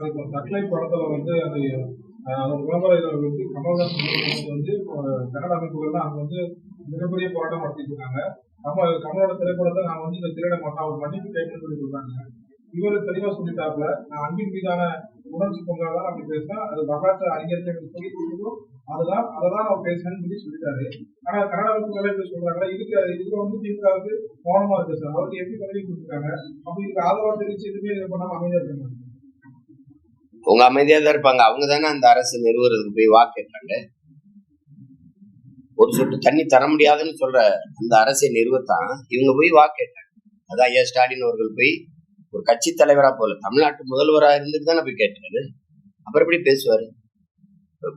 அதுக்கு சட்லை படத்துல வந்து அது அந்த விளம்பர இதில் வந்து கமல்ஹாசன் நிறுவனத்துக்கு வந்து கன்னட அமைப்புகள் அங்க வந்து மிகப்பெரிய போராட்டம் நடத்திட்டு இருக்காங்க. கமல் கமலோட திரைப்படத்தை நான் வந்து இந்த திரையிட மாட்டேன் அவர் மன்னிப்பு கேட்கணும்னு சொல்லி சொல்றாங்க. இவர் தெளிவா சொல்லிட்டாப்ல நான் அன்பின் மீதான உணர்ச்சி பொங்கல் தான் அப்படி பேசினா அது வரலாற்று அறிஞர்கள் சொல்லி கொடுக்கும் அதுதான் அதை தான் அவர் பேசுறேன்னு சொல்லி சொல்லிட்டாரு. ஆனா கன்னட அமைப்புகளே இப்படி சொல்றாங்க இதுக்கு இதுக்கு வந்து திமுகவுக்கு மௌனமா இருக்கு சார். அவருக்கு எப்படி பதவி கொடுத்துருக்காங்க. அப்படி இதுக்கு ஆதரவா தெரிவிச்சு எதுவுமே இது பண்ணாம அமைதியா இருக்காங்க அவங்க அமைதியா தான் இருப்பாங்க. அவங்க தானே அந்த அரசு நிறுவுறதுக்கு போய் வாக்கு கேட்டாங்க ஒரு சொட்டு தண்ணி தர முடியாதுன்னு சொல்ற அந்த அரசை நிறுவத்தான். இவங்க போய் வாக்கேட்டாங்க கேட்டாங்க ஐயா ஸ்டாலின் அவர்கள் போய் ஒரு கட்சி தலைவரா போல தமிழ்நாட்டு முதல்வரா இருந்துட்டு தானே போய் கேட்டாரு. அப்புறம் எப்படி பேசுவாரு?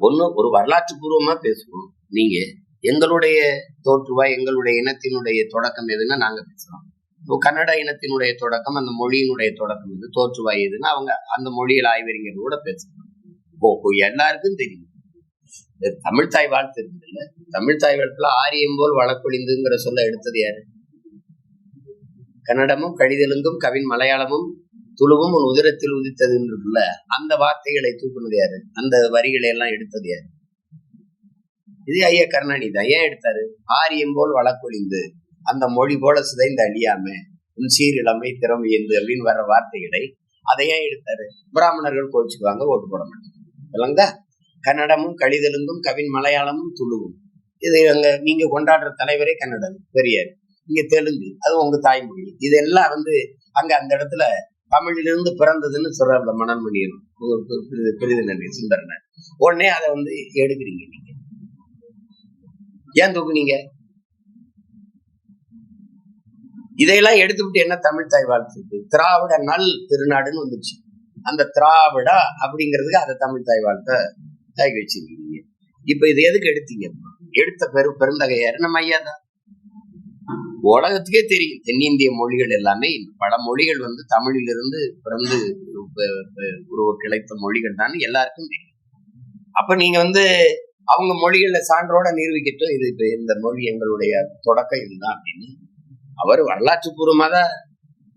ஒண்ணு ஒரு வரலாற்று பூர்வமா பேசுவோம். நீங்க எங்களுடைய தோற்றுவாய் எங்களுடைய இனத்தினுடைய தொடக்கம் எதுன்னா நாங்க பேசுறோம். கன்னட இனத்தினுடைய தொடக்கம் அந்த மொழியினுடைய தொடக்கம் இது. தோற்றுவாய் எதுன்னா அவங்க அந்த மொழியில் ஆய்வறிஞர்களோட பேசுவாங்க. பேசுறாங்க எல்லாருக்கும் தெரியும். தமிழ் தாய் வாழ்த்து இல்ல தமிழ் தாய் வாழ்த்துல ஆரியம் போல் வழக்கொழிந்துங்கிற சொல்ல எடுத்தது யாரு? கன்னடமும் கழிதெலுங்கும் கவின் மலையாளமும் துளுவும் உன் உதிரத்தில் உதித்ததுன்னு இருக்குல்ல அந்த வார்த்தைகளை தூக்குனது யாரு? அந்த வரிகளை எல்லாம் எடுத்தது யாரு? இது ஐயா கருணாநிதி தான். ஏன் எடுத்தாரு? ஆரியம் போல் வழக்கொழிந்து அந்த மொழி போல சிதைந்து அழியாம உன் சீரிழமை என்று அப்படின்னு வர வார்த்தைகளை அதையே எடுத்தாரு. பிராமணர்கள் கோச்சுக்குவாங்க ஓட்டு போட மாட்டாங்க. இல்லைங்க கன்னடமும் கழிதெலுங்கும் கவின் மலையாளமும் துளுவும். இது அங்க நீங்க கொண்டாடுற தலைவரே கன்னடம் பெரியார். இங்க தெலுங்கு அது உங்க தாய்மொழி. இதெல்லாம் வந்து அங்க அந்த இடத்துல தமிழிலிருந்து பிறந்ததுன்னு சொல்றாப்ல மனன்மணியன். நன்றி சுந்தரனர். உடனே அதை வந்து எடுக்கிறீங்க நீங்க. ஏன் தூக்குனீங்க? இதையெல்லாம் எடுத்துக்கிட்டு என்ன தமிழ் தாய் வாழ்த்து திராவிட நல் திருநாடுன்னு வந்துச்சு அந்த திராவிடா அப்படிங்கிறதுக்கு அதை தமிழ் தாய் வாழ்த்த தாய் வச்சிருக்கீங்க. இப்ப இது எதுக்கு எடுத்தீங்க? எடுத்த பெரு பெருந்தகையார் நம்ம ஐயா தான். உலகத்துக்கே தெரியும். தென்னிந்திய மொழிகள் எல்லாமே பல மொழிகள் வந்து தமிழிலிருந்து பிறந்து உருவ கிளைத்த மொழிகள் தான் எல்லாருக்கும் தெரியும். அப்ப நீங்க வந்து அவங்க மொழிகள்ல சான்றோட நிரூபிக்கட்டும் இது இப்ப இந்த மொழி எங்களுடைய தொடக்கம் இதுதான் அப்படின்னு அவர் வரலாற்று பூர்வமாக தான்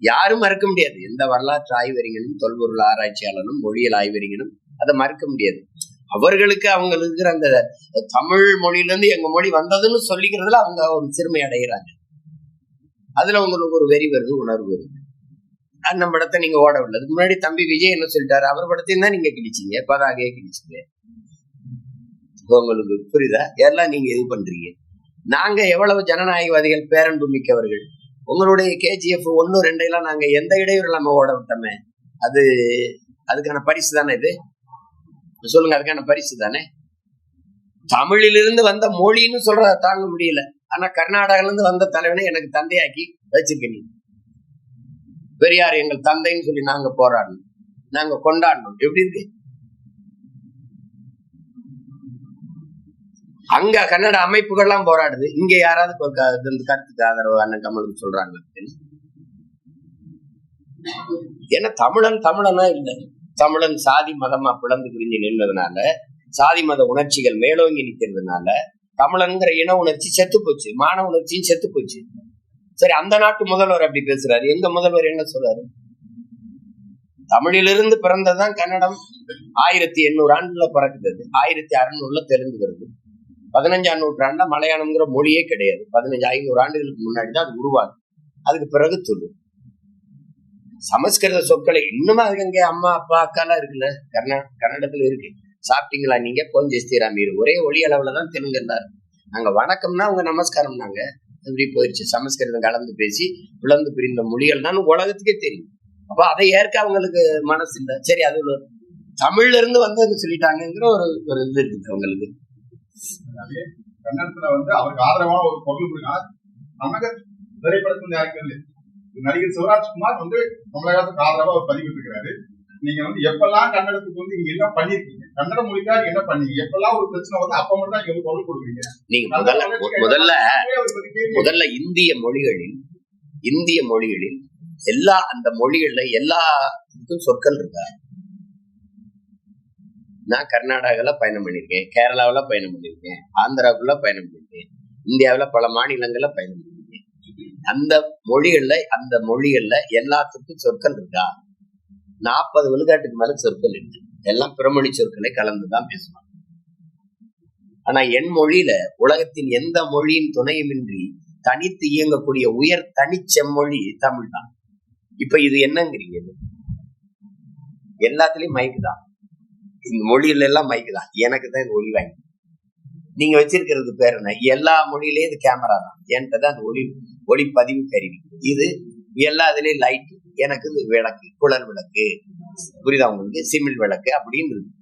யாரும் மறுக்க முடியாது. எந்த வரலாற்று ஆய்வறிஞனும் தொல்பொருள் ஆராய்ச்சியாளனும் மொழியியல் ஆய்வறிஞனும் அதை மறுக்க முடியாது. அவர்களுக்கு அவங்க இருக்கிற அந்த தமிழ் மொழியில இருந்து எங்க மொழி வந்ததுன்னு சொல்லிக்கிறதுல அவங்க ஒரு சிறுமை அடைகிறாங்க. அதுல உங்களுக்கு ஒரு வெறி வருது உணர்வு வருது. அந்த படத்தை நீங்க ஓட விடல அதுக்கு முன்னாடி தம்பி விஜய் என்ன சொல்லிட்டாரு? அவர் படத்தையும் தான் நீங்க கிழிச்சிங்க. பதாகையே கிழிச்சிங்க. உங்களுக்கு புரியுதா? எல்லாம் நீங்க இது பண்றீங்க. நாங்க எவ்வளவு ஜனநாயகவாதிகள் பேரன்பு மிக்கவர்கள்? உங்களுடைய கேஜிஎஃப் ஒன்னு ரெண்டையெல்லாம் நாங்க எந்த இடையூறு இல்லாம ஓட விட்டோமே. அது அதுக்கான பரிசு தானே இது? சொல்லுங்க அதுக்கான பரிசு தானே? தமிழிலிருந்து வந்த மொழின்னு சொல்றத தாங்க முடியல. ஆனா கர்நாடகால இருந்து வந்த தலைவனை எனக்கு தந்தையாக்கி வச்சிருக்க நீ. பெரியார் எங்கள் தந்தைன்னு சொல்லி நாங்க போராடணும். நாங்க கொண்டாடணும். எப்படி இருக்கு? அங்க கன்னட அமைப்புகள்லாம் போராடுது. இங்க யாராவது கருத்துக்கு ஆதரவு அண்ணன் கமலுக்கு சொல்றாங்க ஏன்னா தமிழன் தமிழனா இல்லை. தமிழன் சாதி மதமா பிளந்து பிரிஞ்சு நின்றதுனால சாதி மத உணர்ச்சிகள் மேலோங்கி நிற்கிறதுனால தமிழன்கிற இன உணர்ச்சி செத்து போச்சு. மான உணர்ச்சியும் செத்து போச்சு. சரி அந்த நாட்டு முதல்வர் அப்படி பேசுறாரு. எங்க முதல்வர் என்ன சொல்றாரு? தமிழிலிருந்து பிறந்ததுதான் கன்னடம். ஆயிரத்தி எண்ணூறு ஆண்டுல பிறக்குது ஆயிரத்தி அறுநூறுல தெரிந்து வருது. பதினஞ்சாம் நூற்றாண்டுல மலையாளம்ங்கிற மொழியே கிடையாது. பதினஞ்சு ஐநூறு ஆண்டுகளுக்கு முன்னாடி தான் அது உருவாகும் அதுக்கு பிறகு துளு சமஸ்கிருத சொற்களை இன்னுமே அதுக்கு இங்கே அம்மா அப்பா அக்காலாம் இருக்குல்ல? கர்நா கன்னடத்துல இருக்கு. சாப்பிட்டீங்களா நீங்க? கொஞ்சம் ஸ்திராமீர் ஒரே ஒளி அளவுல தான் தெலுங்கு நாங்க வணக்கம்னா அவங்க நமஸ்காரம் நாங்க. இப்படி போயிடுச்சு சமஸ்கிருதம் கலந்து பேசி பிளந்து பிரிந்த மொழிகள் தான் உலகத்துக்கே தெரியும். அப்போ அதை ஏற்க அவங்களுக்கு மனசு இல்லை சரி அது தமிழ்ல இருந்து வந்து சொல்லிட்டாங்கிற ஒரு ஒரு இது இருக்குது அவங்களுக்கு. கன்னடத்துல வந்து அவருக்கு ஆதரவான ஒரு பொருள் கொடுங்க தமிழக திரைப்படத்தில் யாருக்கு நடிகர் சிவராஜ்குமார் வந்து கமலஹாசனுக்கு ஆதரவா ஒரு பதிவு இருக்கிறாரு நீங்க வந்து எப்பெல்லாம் கன்னடத்துக்கு வந்து நீங்க என்ன பண்ணிருக்கீங்க? கன்னட மொழிக்காக என்ன பண்ணீங்க? எப்பெல்லாம் ஒரு பிரச்சனை வந்து அப்ப மட்டும் தான் வந்து பொருள் கொடுக்குறீங்க. நீங்க முதல்ல முதல்ல அவரை முதல்ல இந்திய மொழிகளில் இந்திய மொழிகளில் எல்லா அந்த மொழிகள்ல எல்லாத்துக்கும் சொற்கள் இருக்கா? நான் கர்நாடகாவில் பயணம் பண்ணிருக்கேன் கேரளாவுல பயணம் பண்ணிருக்கேன் ஆந்திராவுக்குள்ள பயணம் பண்ணிருக்கேன் இந்தியாவுல பல மாநிலங்களில் பயணம் பண்ணிருக்கேன். அந்த மொழிகள்ல அந்த மொழிகள்ல எல்லாத்துக்கும் சொற்கள் இருக்கா? நாற்பது விழுக்காட்டுக்கு மேல சொற்கள் இருக்கு. எல்லாம் பிறமொழி சொற்களை கலந்துதான் பேசுவாங்க. ஆனா என் மொழியில உலகத்தின் எந்த மொழியின் துணையுமின்றி தனித்து இயங்கக்கூடிய உயர் தனிச்செம்மொழி தமிழ் தான் இப்ப இது என்னங்கிறீங்க? எல்லாத்துலயும் மைக்கு தான் இந்த மொழியில எல்லாம் மைக்கு தான். எனக்கு தான் இது ஒளி வாங்கி. நீங்க வச்சிருக்கிறது பேர் என்ன? எல்லா மொழியிலயும் இது கேமரா தான். என்கிட்ட தான் அது ஒளி ஒளிப்பதிவு கருவி இது எல்லா இதுலயும் லைட் எனக்கு இது விளக்கு குழல் விளக்கு. புரியுதா உங்களுக்கு? சிமிழ் விளக்கு அப்படின்னு இருக்கு.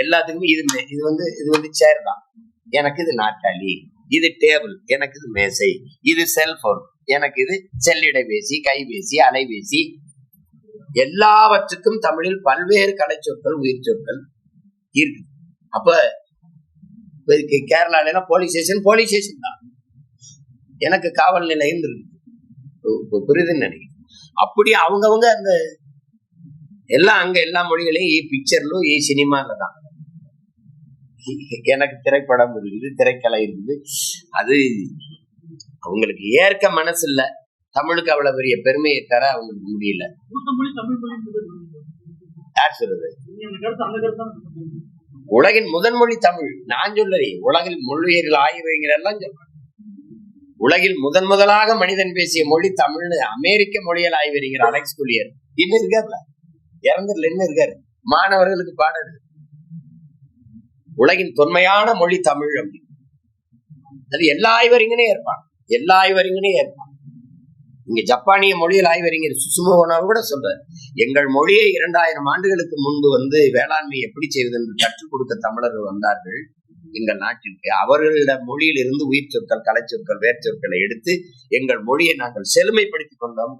எல்லாத்துக்குமே இது இது வந்து இது வந்து சேர் தான். எனக்கு இது நாட்டாளி இது டேபிள் எனக்கு இது மேசை. இது செல்போன் எனக்கு இது செல்லிடைபேசி கைபேசி அலைபேசி. எல்லாவற்றுக்கும் தமிழில் பல்வேறு கலைச்சொற்கள் உயிர் சொற்கள் இருக்கு. அப்ப கேரளால போலீஸ் ஸ்டேஷன் போலீஸ் ஸ்டேஷன் தான். எனக்கு காவல் நிலையம் இருக்கு புரியுதுன்னு நினைக்கிறேன். அப்படி அவங்கவுங்க அந்த எல்லாம் அங்க எல்லா மொழிகளையும் பிக்சர்லும் சினிமால தான். எனக்கு திரைப்படம் இருக்குது திரைக்கலை இருக்குது அது அவங்களுக்கு ஏற்க மனசு இல்ல தமிழுக்கு அவ்வளவு பெரிய பெருமையை தர அவங்களுக்கு முடியல. யார் சொல்றது? உலகின் முதன்மொழி தமிழ். நான் சொல்லறே உலகில் மொழியர்கள் ஆய்வறிஞர் எல்லாம் சொல்றேன். உலகில் முதன் முதலாக மனிதன் பேசிய மொழி தமிழ்னு அமெரிக்க மொழியல் ஆய்வறிஞர் அலெக்ஸ் குலியர் இன்னும் இருக்காருல? இறந்துல இன்னும் இருக்காரு. மாணவர்களுக்கு பாடல் உலகின் தொன்மையான மொழி தமிழ் அப்படின்னு. அது எல்லா ஆய்வறிஞனே ஏற்பான் எல்லா ஆய்வறிஞனே ஏற்பான் இங்க ஜப்பானிய மொழியில் ஆய்வறிஞர் சுசுமோகனாவும் கூட சொல்றாரு. எங்கள் மொழியை இரண்டாயிரம் ஆண்டுகளுக்கு முன்பு வந்து வேளாண்மை எப்படி செய்வது என்று கற்றுக் கொடுக்க தமிழர்கள் வந்தார்கள். எங்கள் நாட்டிற்கு அவர்களிட மொழியிலிருந்து உயிர் சொற்கள் கலைச்சொற்கள் வேர்ச்சொற்களை எடுத்து எங்கள் மொழியை நாங்கள் செழுமைப்படுத்திக் கொண்டோம்.